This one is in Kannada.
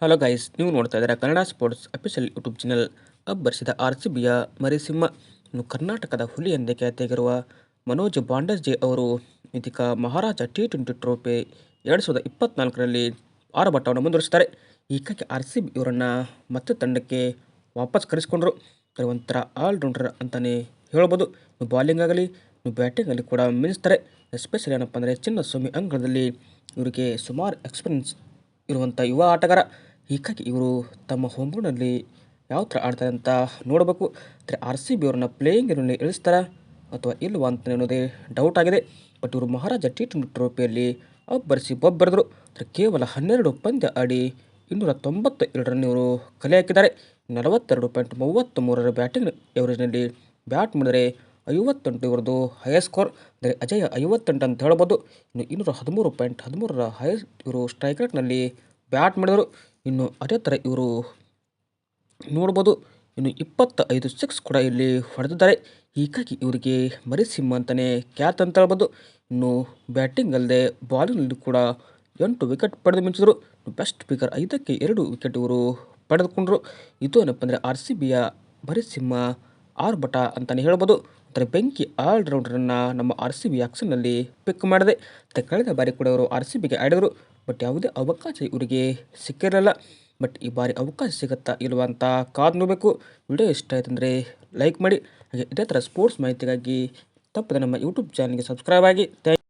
ಹಲೋ ಗೈಸ್ ನೀವು ನೋಡ್ತಾ ಇದ್ದೀರಾ Kannada sports official YouTube channel ಅಬ್ಬರಿಸಿದ R C ಬಿಯ ಮರಿಸಿಂಹ. ಇನ್ನು ಕರ್ನಾಟಕದ ಹುಲಿ ಎಂದೇ ಖ್ಯಾತಿಯಾಗಿರುವ ಮನೋಜ್ ಬಾಂಡರ್ಜಿ ಅವರು ಇದೀಗ ಮಹಾರಾಜ ಟಿ ಟ್ವೆಂಟಿ ಟ್ರೋಫಿ ಎರಡು ಸಾವಿರದ ಇಪ್ಪತ್ನಾಲ್ಕರಲ್ಲಿ ಆರಭಟ್ಟವನ್ನು ಮುಂದುವರಿಸ್ತಾರೆ ಹೀಗಾಗಿ ಆರ್ ಸಿ ಬಿ ಇವರನ್ನು ಮತ್ತೆ ತಂಡಕ್ಕೆ ವಾಪಸ್ ಕರೆಸಿಕೊಂಡ್ರು. ಒಂಥರ ಆಲ್ರೌಂಡರ್ ಅಂತಲೇ ಹೇಳ್ಬೋದು. ಬಾಲಿಂಗ್ ಆಗಲಿ ಬ್ಯಾಟಿಂಗ್ ಆಗಲಿ ಕೂಡ ಮಿನಿಸ್ತಾರೆ ಎಸ್ಪೆಷಲಿ ಏನಪ್ಪ ಅಂದರೆ ಚಿನ್ನಸ್ವಾಮಿ ಅಂಗಳದಲ್ಲಿ ಇವರಿಗೆ ಸುಮಾರು ಎಕ್ಸ್ಪೀರಿಯನ್ಸ್ ಇರುವಂಥ ಯುವ ಆಟಗಾರ. ಹೀಗಾಗಿ ಇವರು ತಮ್ಮ ಹೋಮ್ಗ್ರೌಂಡಲ್ಲಿ ಯಾವ ಥರ ಆಡ್ತಾರೆ ಅಂತ ನೋಡಬೇಕು. ಅಂದರೆ ಆರ್ ಸಿ ಬಿ ಅವ್ರನ್ನ ಪ್ಲೇಯಿಂಗ್ ಇರಲಿ ಇಳಿಸ್ತಾರಾ ಅಥವಾ ಇಲ್ವಾ ಅಂತ ಅನ್ನೋದೇ ಡೌಟ್ ಆಗಿದೆ. ಬಟ್ ಇವರು ಮಹಾರಾಜ ಟಿ ಟ್ವೆಂಟಿ ಟ್ರೋಫಿಯಲ್ಲಿ ಅಬ್ಬರಿಸಿ ಬೊಬ್ಬೆರೆದರು ಅಂದರೆ ಕೇವಲ ಹನ್ನೆರಡು ಪಂದ್ಯ ಆಡಿ ಇನ್ನೂರ ತೊಂಬತ್ತ ಎರಡು ರನ್ ಇವರು ಕಲೆ ಹಾಕಿದ್ದಾರೆ. ನಲವತ್ತೆರಡು ಪಾಯಿಂಟ್ ಮೂವತ್ತ್ ಮೂರರ ಬ್ಯಾಟಿಂಗ್ ಎವರೇಜ್ನಲ್ಲಿ ಬ್ಯಾಟ್ ಮಾಡಿದರೆ ಐವತ್ತೆಂಟು ಇವರದು ಹೈಯೆಸ್ಟ್ ಸ್ಕೋರ್ ಅಂದರೆ ಅಜಯ ಐವತ್ತೆಂಟು ಅಂತ ಹೇಳ್ಬೋದು. ಇನ್ನು ಇನ್ನೂರ ಹದಿಮೂರು ಪಾಯಿಂಟ್ ಹದಿಮೂರರ ಹೈಯೆಸ್ಟ್ ಇವರು ಸ್ಟ್ರೈಕ್ ರೇಟ್ನಲ್ಲಿ ಬ್ಯಾಟ್ ಮಾಡಿದರು. ಇನ್ನು ಅದೇ ಥರ ಇವರು ನೋಡ್ಬೋದು. ಇನ್ನು ಇಪ್ಪತ್ತ ಐದು ಸಿಕ್ಸ್ ಕೂಡ ಇಲ್ಲಿ ಹೊಡೆದಿದ್ದಾರೆ. ಹೀಗಾಗಿ ಇವರಿಗೆ ಮರಿಸಿಂಹ ಅಂತಲೇ ಖ್ಯಾತ ಅಂತ ಹೇಳ್ಬೋದು. ಇನ್ನು ಬ್ಯಾಟಿಂಗ್ ಅಲ್ಲದೆ ಬಾಲಿಂಗ್ನಲ್ಲಿ ಕೂಡ ಎಂಟು ವಿಕೆಟ್ ಪಡೆದು ಮಿಂಚಿದರು. ಬೆಸ್ಟ್ ಸ್ಪೀಕರ್ ಐದಕ್ಕೆ ಎರಡು ವಿಕೆಟ್ ಇವರು ಪಡೆದುಕೊಂಡರು. ಇದು ಏನಪ್ಪ ಅಂದರೆ ಆರ್ ಸಿ ಬಿಯ ಮರಿಸಿಂಹ ಆರ್ಭಟ ಅಂತಲೇ ಹೇಳ್ಬೋದು ಅಂದರೆ ಬೆಂಕಿ ಆಲ್ರೌಂಡರನ್ನು ನಮ್ಮ ಆರ್ ಸಿ ಬಿ ಆಕ್ಷನ್ನಲ್ಲಿ ಪಿಕ್ ಮಾಡಿದೆ, ಮತ್ತು ಕಳೆದ ಬಾರಿ ಕೂಡ ಅವರು ಆರ್ ಸಿ ಬಿಗೆ ಆಡಿದರು. ಬಟ್ ಯಾವುದೇ ಅವಕಾಶ ಇವರಿಗೆ ಸಿಕ್ಕಿರಲಿಲ್ಲ. ಬಟ್ ಈ ಬಾರಿ ಅವಕಾಶ ಸಿಗುತ್ತಾ ಇಲ್ವಾ ಅಂತ ನೋಡಬೇಕು. ವಿಡಿಯೋ ಇಷ್ಟ ಆಯ್ತು ಅಂದರೆ ಲೈಕ್ ಮಾಡಿ. ಹಾಗೆ ಇದೇ ಥರ ಸ್ಪೋರ್ಟ್ಸ್ ಮಾಹಿತಿಗಾಗಿ ತಪ್ಪದೆ ನಮ್ಮ ಯೂಟ್ಯೂಬ್ ಚಾನಲ್ಗೆ ಸಬ್ಸ್ಕ್ರೈಬ್ ಆಗಿ. ಥ್ಯಾಂಕ್